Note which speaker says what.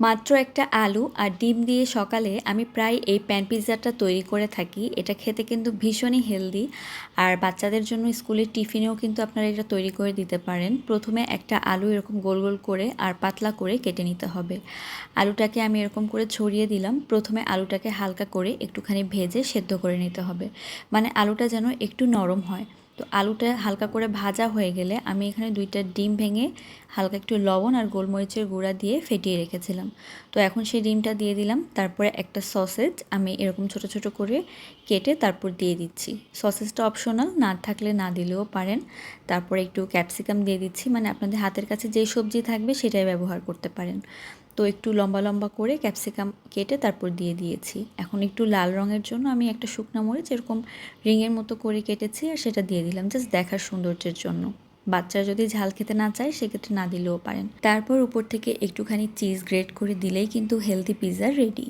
Speaker 1: মাত্র একটা আলু আর ডিম দিয়ে সকালে আমি প্রায় এই প্যান পিৎজাটা তৈরি করে থাকি। এটা খেতে কিন্তু ভীষণই হেলদি। আর বাচ্চাদের জন্য স্কুলের টিফিনেও কিন্তু আপনারা এটা তৈরি করে দিতে পারেন। প্রথমে একটা আলু এরকম গোল গোল করে আর পাতলা করে কেটে নিতে হবে। আলুটাকে আমি এরকম করে ছড়িয়ে দিলাম। প্রথমে আলুটাকে হালকা করে একটুখানি ভেজে সেদ্ধ করে নিতে হবে। মানে আলুটা যেন একটু নরম হয়। তো আলুটা হালকা করে ভাজা হয়ে গেলে আমি এখানে দুইটা ডিম ভেঙে হালকা একটু লবণ আর গোলমরিচের গুঁড়া দিয়ে ফেটিয়ে রেখেছিলাম। তো এখন সেই ডিমটা দিয়ে দিলাম, তারপরে একটা সসেজ আমি এরকম ছোট ছোট করে কেটে তারপর দিয়ে দিচ্ছি। সসেজটা অপশনাল না থাকলে না দিলেও পারেন। তারপরে একটু ক্যাপসিকাম দিয়ে দিচ্ছি মানে আপনাদের হাতের কাছে যেই সবজি থাকবে সেটাই ব্যবহার করতে পারেন। তো একটু লম্বা লম্বা করে ক্যাপসিকাম কেটে তারপর দিয়ে দিয়েছি। এখন একটু লাল রঙের জন্য আমি একটা শুকনো মরিচ এরকম রিংয়ের মতো করে কেটেছি আর সেটা দিয়ে দিলাম জাস্ট দেখার সৌন্দর্যের জন্য। বাচ্চারা যদি ঝাল খেতে না চায় সেক্ষেত্রে না দিলেও পারেন। তারপর উপর থেকে একটুখানি চিজ গ্রেট করে দিলেই কিন্তু হেলদি পিৎজা রেডি